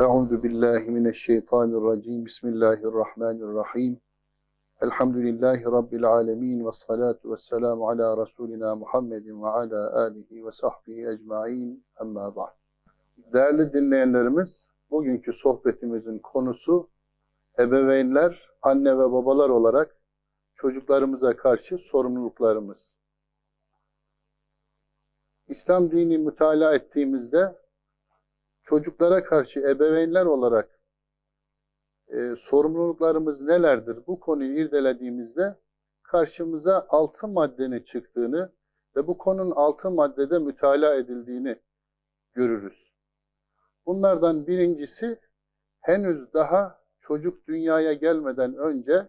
Euzu billahi mineşşeytanirracim. Bismillahirrahmanirrahim. Elhamdülillahi rabbil alamin ve salatu vesselamu ala rasulina Muhammedin ve ala alihi ve sahbihi ecmaîn. Amma ba'd. Değerli dinleyenlerimiz, bugünkü sohbetimizin konusu ebeveynler, anne ve babalar olarak çocuklarımıza karşı sorumluluklarımız. İslam dini mütalaa ettiğimizde çocuklara karşı ebeveynler olarak e, sorumluluklarımız nelerdir? Bu konuyu irdelediğimizde karşımıza altı maddenin çıktığını ve bu konunun altı maddede mütalaa edildiğini görürüz. Bunlardan birincisi henüz daha çocuk dünyaya gelmeden önce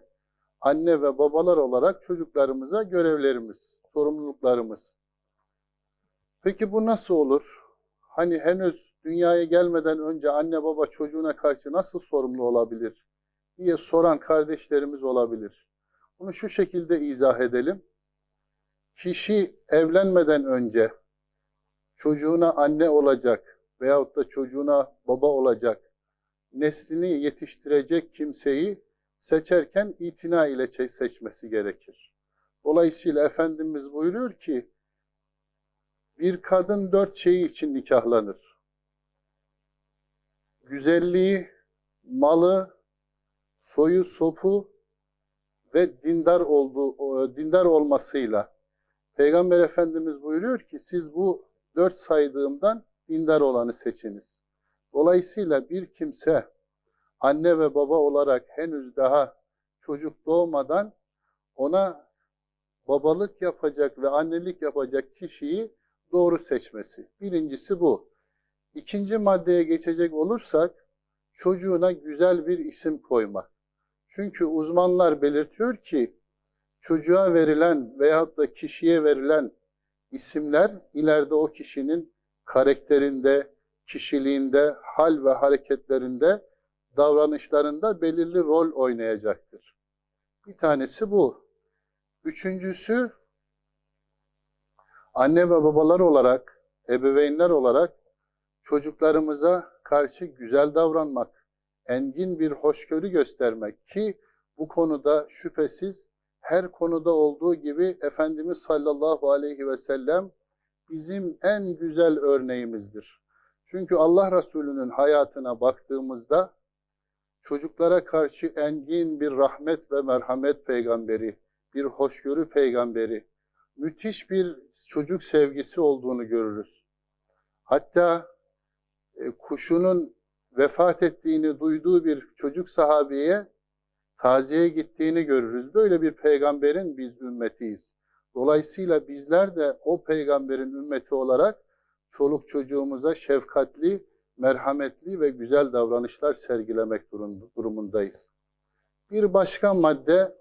anne ve babalar olarak çocuklarımıza görevlerimiz, sorumluluklarımız. Peki bu nasıl olur? Hani henüz dünyaya gelmeden önce anne baba çocuğuna karşı nasıl sorumlu olabilir diye soran kardeşlerimiz olabilir. Bunu şu şekilde izah edelim. Kişi evlenmeden önce çocuğuna anne olacak veyahut da çocuğuna baba olacak, neslini yetiştirecek kimseyi seçerken itina ile seçmesi gerekir. Dolayısıyla Efendimiz buyuruyor ki, bir kadın dört şeyi için nikahlanır. Güzelliği, malı, soyu, sopu ve dindar olduğu, dindar olmasıyla. Peygamber Efendimiz buyuruyor ki siz bu dört saydığımdan dindar olanı seçiniz. Dolayısıyla bir kimse anne ve baba olarak henüz daha çocuk doğmadan ona babalık yapacak ve annelik yapacak kişiyi doğru seçmesi. Birincisi bu. İkinci maddeye geçecek olursak çocuğuna güzel bir isim koymak. Çünkü uzmanlar belirtiyor ki çocuğa verilen veyahut da kişiye verilen isimler ileride o kişinin karakterinde, kişiliğinde, hal ve hareketlerinde, davranışlarında belirli rol oynayacaktır. Bir tanesi bu. Üçüncüsü anne ve babalar olarak, ebeveynler olarak çocuklarımıza karşı güzel davranmak, engin bir hoşgörü göstermek ki bu konuda şüphesiz her konuda olduğu gibi Efendimiz sallallahu aleyhi ve sellem bizim en güzel örneğimizdir. Çünkü Allah Resulü'nün hayatına baktığımızda çocuklara karşı engin bir rahmet ve merhamet peygamberi, bir hoşgörü peygamberi, müthiş bir çocuk sevgisi olduğunu görürüz. Hatta e, kuşunun vefat ettiğini duyduğu bir çocuk sahabeye taziye gittiğini görürüz. Böyle bir peygamberin biz ümmetiyiz. Dolayısıyla bizler de o peygamberin ümmeti olarak çoluk çocuğumuza şefkatli, merhametli ve güzel davranışlar sergilemek durumundayız. Bir başka madde,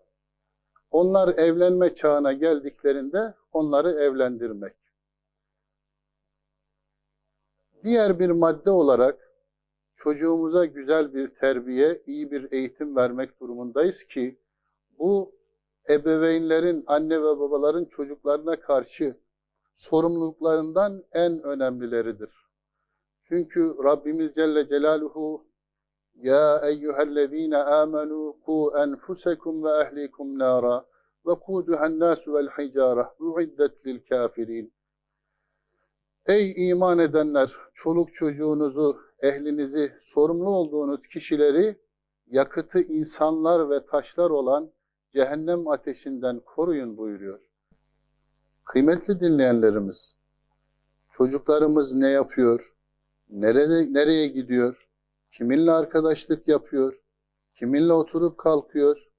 onlar evlenme çağına geldiklerinde onları evlendirmek. Diğer bir madde olarak çocuğumuza güzel bir terbiye, iyi bir eğitim vermek durumundayız ki bu ebeveynlerin, anne ve babaların çocuklarına karşı sorumluluklarından en önemlileridir. Çünkü Rabbimiz Celle Celaluhu Ku enfusekum ve ehlikum nara ve kuduhan nasu vel hicara uiddet lil kafirin. Ey iman edenler, çoluk çocuğunuzu, ehlinizi, sorumlu olduğunuz kişileri yakıtı insanlar ve taşlar olan cehennem ateşinden koruyun buyuruyor. Kıymetli dinleyenlerimiz, çocuklarımız ne yapıyor, nerede, nereye gidiyor, kiminle arkadaşlık yapıyor, kiminle oturup kalkıyor,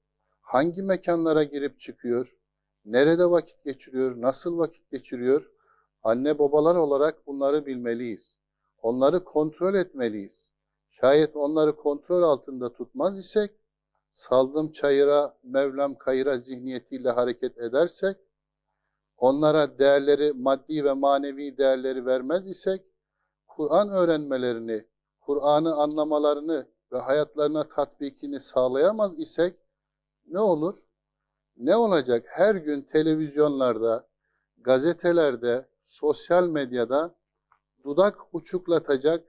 hangi mekanlara girip çıkıyor, nerede vakit geçiriyor, nasıl vakit geçiriyor, anne babalar olarak bunları bilmeliyiz. Onları kontrol etmeliyiz. Şayet onları kontrol altında tutmaz isek, saldım çayıra, Mevlam kayıra zihniyetiyle hareket edersek, onlara değerleri, maddi ve manevi değerleri vermez isek, Kur'an öğrenmelerini, Kur'an'ı anlamalarını ve hayatlarına tatbikini sağlayamaz isek, ne olur? Ne olacak? Her gün televizyonlarda, gazetelerde, sosyal medyada dudak uçuklatacak,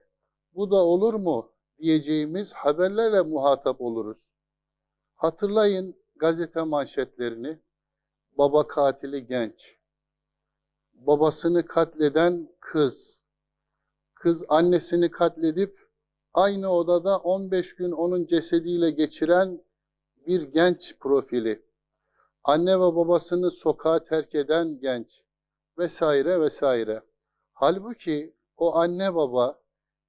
bu da olur mu diyeceğimiz haberlerle muhatap oluruz. Hatırlayın gazete manşetlerini. Baba katili genç. Babasını katleden kız. Kız annesini katledip aynı odada 15 gün onun cesediyle geçiren bir genç profili. Anne ve babasını sokağa terk eden genç vesaire vesaire. Halbuki o anne baba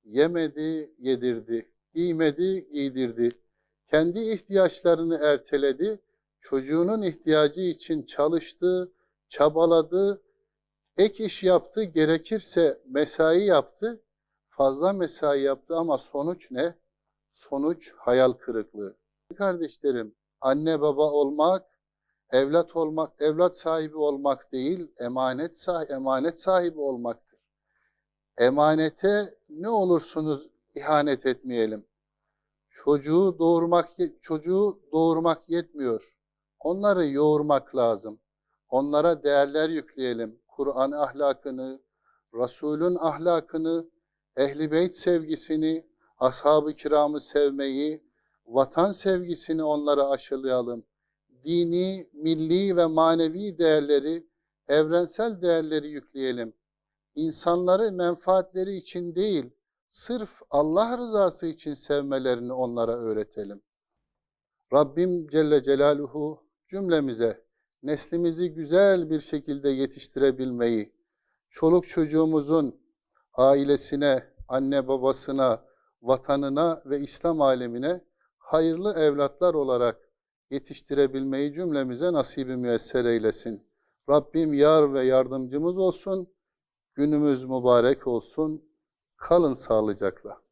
yemedi, yedirdi, giymedi, giydirdi. Kendi ihtiyaçlarını erteledi, çocuğunun ihtiyacı için çalıştı, çabaladı, ek iş yaptı, gerekirse mesai yaptı, fazla mesai yaptı ama sonuç ne? Sonuç hayal kırıklığı. Kardeşlerim, anne baba olmak, evlat olmak, evlat sahibi olmak değil, emanet sahibi, emanet sahibi olmaktır. Emanete ne olursunuz ihanet etmeyelim. Çocuğu doğurmak çocuğu doğurmak yetmiyor. Onları yoğurmak lazım. Onlara değerler yükleyelim. Kur'an ahlakını, Resul'ün ahlakını, ehli beyt sevgisini, ashab-ı kiramı sevmeyi, vatan sevgisini onlara aşılayalım. Dini, milli ve manevi değerleri, evrensel değerleri yükleyelim. İnsanları menfaatleri için değil, sırf Allah rızası için sevmelerini onlara öğretelim. Rabbim Celle Celaluhu cümlemize neslimizi güzel bir şekilde yetiştirebilmeyi, çoluk çocuğumuzun ailesine, anne babasına, vatanına ve İslam alemine hayırlı evlatlar olarak yetiştirebilmeyi cümlemize nasibi müyesser eylesin. Rabbim yar ve yardımcımız olsun. Günümüz mübarek olsun. Kalın sağlıcakla.